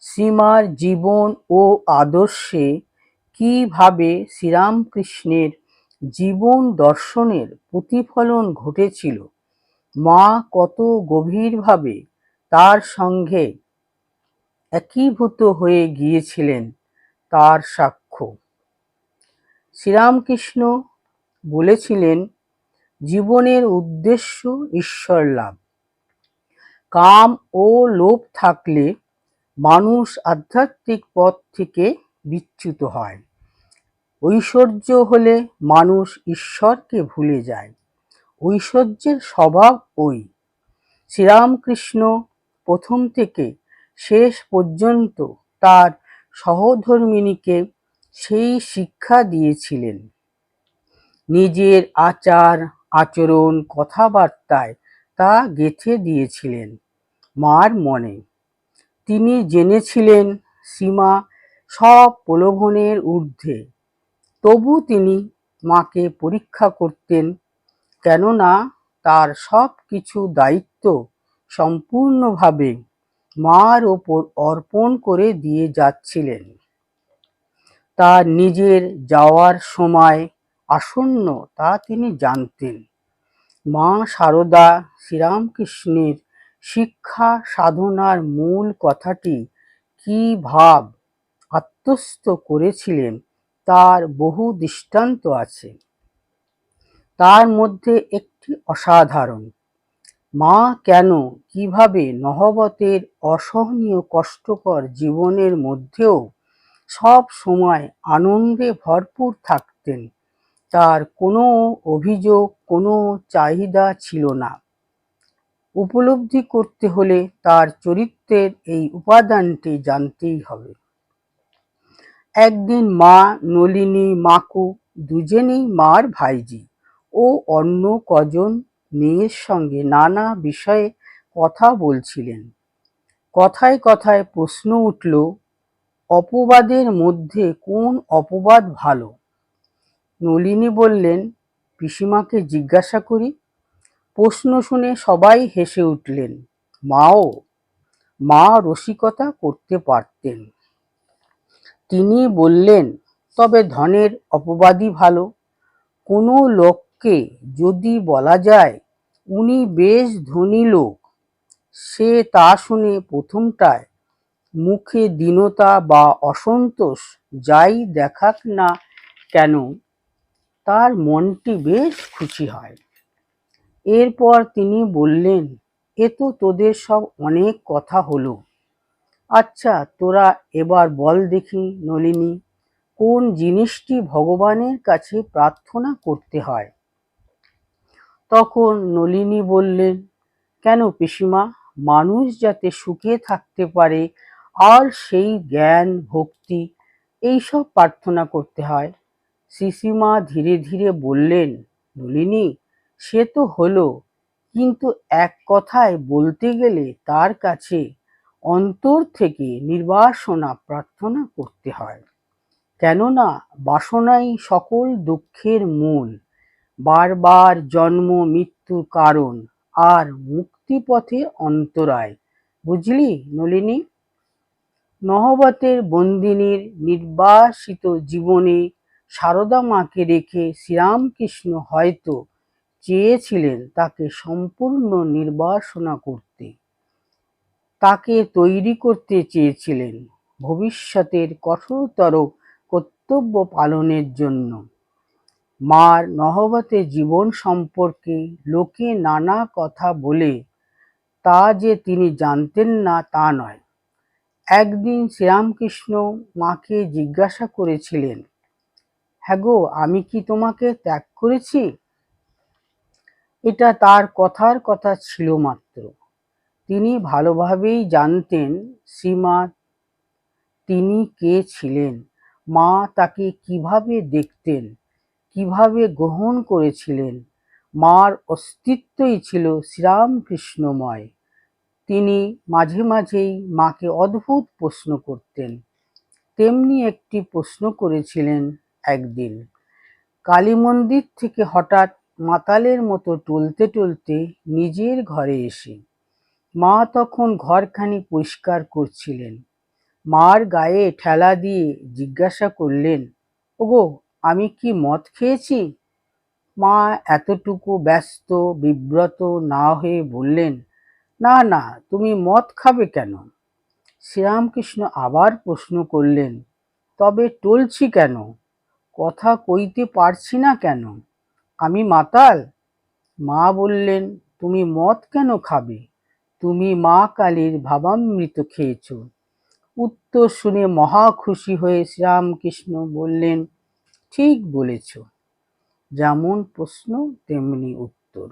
শ্রীমার জীবন ও আদর্শে কীভাবে শ্রীরামকৃষ্ণের জীবন দর্শনের প্রতিফলন ঘটেছিল? মা কত গভীরভাবে তার সঙ্গে একীভূত হয়ে গিয়েছিলেন তার সাক্ষ্য। শ্রীরামকৃষ্ণ বলেছিলেন, জীবনের উদ্দেশ্য ঈশ্বর লাভ। কাম ও লোভ থাকলে মানুষ আধ্যাত্মিক পথ থেকে বিচ্যুত হয়। ঐশ্বর্য হলে মানুষ ঈশ্বরকে ভুলে যায়। ঐশ্বর্যের স্বভাব ওই। শ্রীরামকৃষ্ণ প্রথম থেকে শেষ পর্যন্ত তার সহধর্মিনীকে সেই শিক্ষা দিয়েছিলেন। নিজের আচার, আচরণ, কথাবার্তায় তা গেঁথে দিয়েছিলেন মার মনে। তিনি জেনেছিলেন সীমা সব প্রলোভনের ঊর্ধ্বে। তবু তিনি মাকে পরীক্ষা করতেন, কেননা তার সব কিছু দায়িত্ব সম্পূর্ণভাবে মার ওপর অর্পণ করে দিয়ে যাচ্ছিলেন। তার নিজের যাওয়ার সময় আসন্ন তা তিনি জানতেন। মা সারদা শ্রীরামকৃষ্ণের শিক্ষা সাধনার মূল কথাটি কি ভাব আত্মস্থ করেছিলেন তার বহু দৃষ্টান্ত আছে। তার মধ্যে একটি অসাধারণ, মা কেন কীভাবে নহবতের অসহনীয় কষ্টকর জীবনের মধ্যেও সব সময় আনন্দে ভরপুর থাকতেন, তার কোনো অভিযোগ, কোনো চাহিদা ছিল না। উপলব্ধি করতে হলে তার চরিত্রের এই উপাদানটি জানতেই হবে। একদিন মা নলিনী মাকু দুজনেই মার ভাইজি ও অন্য কজন মেয়ের সঙ্গে নানা বিষয়ে কথা বলছিলেন। কথায় কথায় প্রশ্ন উঠল, অপবাদের মধ্যে কোন অপবাদ ভালো? নলিনী বললেন, পিসিমাকে জিজ্ঞাসা করি। প্রশ্ন শুনে সবাই হেসে উঠলেন, মাও, মা রসিকতা করতে পারতেন। তিনি বললেন, তবে ধনের অপবাদই ভালো। কোনো লোককে যদি বলা যায়, উনি বেশ ধনী লোক। সে তা শুনে প্রথমটায় মুখে দীনতা বা অসন্তোষ যাই দেখাক না কেন, তার মনটি বেশ খুশি হয়। এরপর তিনি বললেন, এ তো তোদের সব অনেক কথা হলো। আচ্ছা তোরা এবার বল দেখি নলিনী, কোন জিনিসটি ভগবানের কাছে প্রার্থনা করতে হয়? তখন নলিনী বললেন, কেন পিসিমা, মানুষ যাতে সুখে থাকতে পারে, আর সেই জ্ঞান, ভক্তি, এইসব প্রার্থনা করতে হয়? শিশিমা ধীরে ধীরে বললেন, নলিনী সে তো হলো। কিন্তু এক কথায় বলতে গেলে তার কাছে অন্তর থেকে নির্বাসনা প্রার্থনা করতে হয়। কেননা বাসনাই সকল দুঃখের মূল। বারবার জন্ম মৃত্যুর কারণ আর মুক্তিপথে অন্তরায়। বুঝলি নলিনী? নহবতের বন্দিনীর নির্বাসিত জীবনে সারদা মাকে রেখে শ্রীরামকৃষ্ণ হয়তো চেয়েছিলেন তাকে সম্পূর্ণ নির্বাসনা করতে। তাকে তৈরি করতে চেয়েছিলেন ভবিষ্যতের কঠোরতর কর্তব্য পালনের জন্য। মার নহবতে জীবন সম্পর্কে লোকে নানা কথা বলে, তা যে তিনি জানতেন না তা নয়। একদিন শ্রীরামকৃষ্ণ মাকে জিজ্ঞাসা করেছিলেন হ্যাঁ গো, আমি কি তোমাকে ত্যাগ করেছি? এটা তার কথার কথা ছিল মাত্র। তিনি ভালোভাবেই জানতেন শ্রীমা তিনি কে ছিলেন, মা তাকে কীভাবে দেখতেন, কীভাবে গ্রহণ করেছিলেন, মার অস্তিত্বই ছিল শ্রীরামকৃষ্ণময়। তিনি মাঝে মাঝেই মাকে অদ্ভুত প্রশ্ন করতেন, তেমনি একটি প্রশ্ন করেছিলেন একদিন কালী মন্দির থেকে হঠাৎ মাতালের মতো টলতে টলতে নিজের ঘরে এসে মা তখন ঘরখানি পরিষ্কার করছিলেন। মার গায়ে ঠেলা দিয়ে জিজ্ঞাসা করলেন, ওগো, আমি কি মদ খেয়েছি? মা এতটুকু ব্যস্ত, বিব্রত না হয়ে বললেন, না না, তুমি মদ খাবে কেন? শ্রীরামকৃষ্ণ আবার প্রশ্ন করলেন, তবে টলছি কেন? কথা কইতে পারছি না কেন? আমি মাতাল। মা বললেন, তুমি মদ কেন খাবে? তুমি মা কালীর ভাবামৃত খেয়েছ। উত্তর শুনে মহা খুশি হয়ে শ্রীরামকৃষ্ণ বললেন, ঠিক বলেছ। যেমন প্রশ্ন, তেমনি উত্তর।